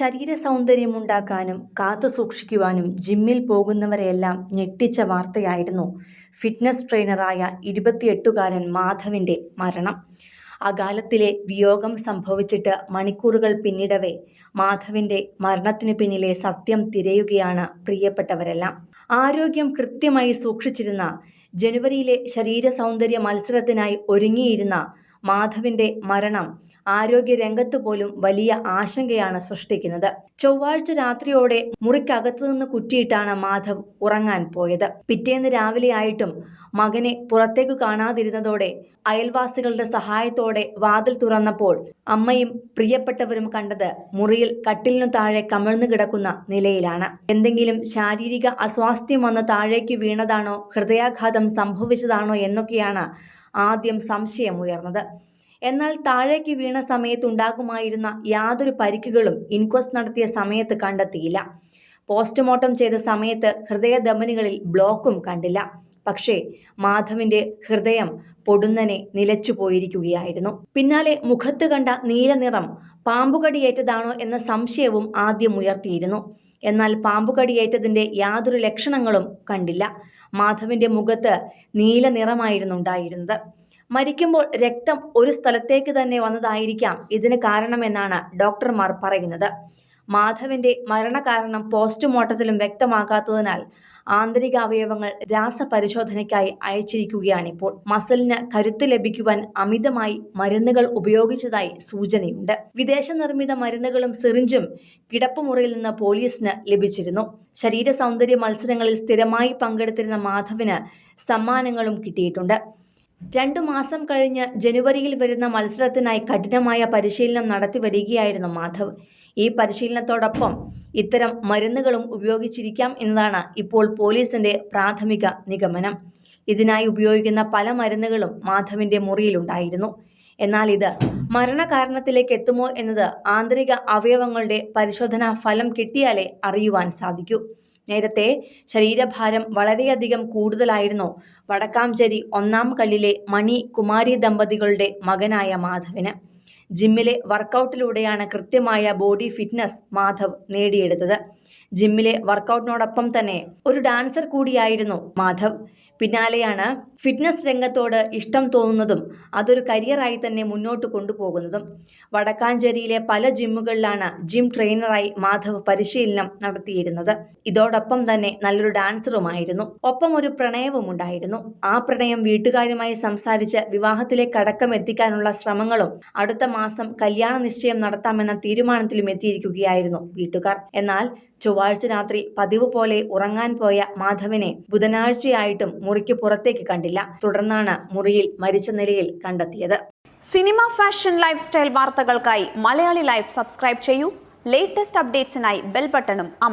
ശരീര സൗന്ദര്യമുണ്ടാക്കാനും കാത്തു സൂക്ഷിക്കുവാനും ജിമ്മിൽ പോകുന്നവരെയെല്ലാം ഞെട്ടിച്ച വാർത്തയായിരുന്നു ഫിറ്റ്നസ് ട്രെയിനറായ ഇരുപത്തിയെട്ടുകാരൻ മാധവിന്റെ മരണം. അകാലത്തിലെ വിയോഗം സംഭവിച്ചിട്ട് മണിക്കൂറുകൾ പിന്നിടവേ മാധവിന്റെ മരണത്തിനു പിന്നിലെ സത്യം തിരയുകയാണ് പ്രിയപ്പെട്ടവരെല്ലാം. ആരോഗ്യം കൃത്യമായി സൂക്ഷിച്ചിരുന്ന ജനുവരിയിലെ ശരീര സൗന്ദര്യ മത്സരത്തിനായി ഒരുങ്ങിയിരുന്ന മാധവിന്റെ മരണം ആരോഗ്യരംഗത്ത് പോലും വലിയ ആശങ്കയാണ് സൃഷ്ടിക്കുന്നത്. ചൊവ്വാഴ്ച രാത്രിയോടെ മുറിക്കകത്തു നിന്ന് കുറ്റിയിട്ടാണ് മാധവ് ഉറങ്ങാൻ പോയത്. പിറ്റേന്ന് രാവിലെ ആയിട്ടും മകനെ പുറത്തേക്ക് കാണാതിരുന്നതോടെ അയൽവാസികളുടെ സഹായത്തോടെ വാതിൽ തുറന്നപ്പോൾ അമ്മയും പ്രിയപ്പെട്ടവരും കണ്ടത് മുറിയിൽ കട്ടിലിനു താഴെ കമിഴ്ന്നു കിടക്കുന്ന നിലയിലാണ്. എന്തെങ്കിലും ശാരീരിക അസ്വാസ്ഥ്യം വന്ന് താഴേക്ക് വീണതാണോ ഹൃദയാഘാതം സംഭവിച്ചതാണോ എന്നൊക്കെയാണ് ആദ്യം സംശയമുയർന്നത് എന്നാൽ താഴേക്ക് വീണ സമയത്ത് സമയത്തുണ്ടാകുമായിരുന്ന യാതൊരു പരിക്കുകളും ഇൻക്വസ്റ്റ് നടത്തിയ സമയത്ത് കണ്ടെത്തിയില്ല. പോസ്റ്റ്മോർട്ടം ചെയ്ത സമയത്ത് ഹൃദയധമനികളിൽ ബ്ലോക്കും കണ്ടില്ല. പക്ഷേ മാധവിന്റെ ഹൃദയം പൊടുന്നനെ നിലച്ചു പോയിരിക്കുകയായിരുന്നു. പിന്നാലെ മുഖത്ത് കണ്ട നീലനിറം പാമ്പുകടിയേറ്റതാണോ എന്ന സംശയവും ആദ്യം ഉയർത്തിയിരുന്നു. എന്നാൽ പാമ്പുകടിയേറ്റതിന്റെ യാതൊരു ലക്ഷണങ്ങളും കണ്ടില്ല. മാധവിന്റെ മുഖത്ത് നീല നിറമായിരുന്നു ഉണ്ടായിരുന്നത്. മരിക്കുമ്പോൾ രക്തം ഒരു സ്ഥലത്തേക്ക് തന്നെ വന്നതായിരിക്കാം ഇതിന് കാരണമെന്നാണ് ഡോക്ടർമാർ പറയുന്നത്. മാധവിന്റെ മരണകാരണം പോസ്റ്റ്മോർട്ടത്തിലും വ്യക്തമാകാത്തതിനാൽ ആന്തരിക അവയവങ്ങൾ രാസപരിശോധനയ്ക്കായി അയച്ചിരിക്കുകയാണിപ്പോൾ. മസിലിന് കരുത്ത് ലഭിക്കുവാൻ അമിതമായി മരുന്നുകൾ ഉപയോഗിച്ചതായി സൂചനയുണ്ട്. വിദേശ നിർമ്മിത മരുന്നുകളും സിറിഞ്ചും കിടപ്പുമുറിയിൽ നിന്ന് പോലീസിന് ലഭിച്ചിരുന്നു. ശരീര സൗന്ദര്യ മത്സരങ്ങളിൽ സ്ഥിരമായി പങ്കെടുത്തിരുന്ന മാധവിന് സമ്മാനങ്ങളും കിട്ടിയിട്ടുണ്ട്. രണ്ടു മാസം കഴിഞ്ഞ് ജനുവരിയിൽ വരുന്ന മത്സരത്തിനായി കഠിനമായ പരിശീലനം നടത്തി വരികയായിരുന്നു മാധവ്. ഈ പരിശീലനത്തോടൊപ്പം ഇത്തരം മരുന്നുകളും ഉപയോഗിച്ചിരിക്കാം എന്നതാണ് ഇപ്പോൾ പോലീസിന്റെ പ്രാഥമിക നിഗമനം. ഇതിനായി ഉപയോഗിക്കുന്ന പല മരുന്നുകളും മാധവിന്റെ മുറിയിലുണ്ടായിരുന്നു. എന്നാൽ ഇത് മരണകാരണത്തിലേക്ക് എത്തുമോ എന്നത് ആന്തരിക അവയവങ്ങളുടെ പരിശോധനാ ഫലം കിട്ടിയാലേ അറിയുവാൻ സാധിക്കൂ. നേരത്തെ ശരീരഭാരം വളരെയധികം കൂടുതലായിരുന്നു. വടക്കാംചേരി ഒന്നാം കല്ലിലെ മണി കുമാരി ദമ്പതികളുടെ മകനായ മാധവിന്. ജിമ്മിലെ വർക്കൗട്ടിലൂടെയാണ് കൃത്യമായ ബോഡി ഫിറ്റ്നസ് മാധവ് നേടിയെടുത്തത്. ജിമ്മിലെ വർക്കൗട്ടിനോടൊപ്പം തന്നെ ഒരു ഡാൻസർ കൂടിയായിരുന്നു മാധവ്. പിന്നാലെയാണ് ഫിറ്റ്നസ് രംഗത്തോട് ഇഷ്ടം തോന്നുന്നതും അതൊരു കരിയറായി തന്നെ മുന്നോട്ട് കൊണ്ടുപോകുന്നതും. വടക്കാഞ്ചേരിയിലെ പല ജിമ്മുകളിലാണ് ജിം ട്രെയിനറായി മാധവ് പരിശീലനം നടത്തിയിരുന്നത്. ഇതോടൊപ്പം തന്നെ നല്ലൊരു ഡാൻസറുമായിരുന്നു. ഒപ്പം ഒരു പ്രണയവും ഉണ്ടായിരുന്നു. ആ പ്രണയം വീട്ടുകാരുമായി സംസാരിച്ച് വിവാഹത്തിലേക്ക് അടക്കം എത്തിക്കാനുള്ള ശ്രമങ്ങളും അടുത്ത മാസം കല്യാണ നിശ്ചയം നടത്താമെന്ന തീരുമാനത്തിലും എത്തിയിരിക്കുകയായിരുന്നു വീട്ടുകാർ. എന്നാൽ ചൊവ്വാഴ്ച രാത്രി പതിവ് പോലെ ഉറങ്ങാൻ പോയ മാധവനെ ബുധനാഴ്ചയായിട്ടും മുറിക്ക് പുറത്തേക്ക് കണ്ടില്ല. തുടർന്നാണ് മുറിയിൽ മരിച്ച നിലയിൽ കണ്ടെത്തിയത്. സിനിമ ഫാഷൻ ലൈഫ് സ്റ്റൈൽ വാർത്തകൾക്കായി മലയാളി ലൈഫ് സബ്സ്ക്രൈബ് ചെയ്യൂ. ലേറ്റസ്റ്റ് അപ്ഡേറ്റ്സിനായി ബെൽ ബട്ടണും അമർ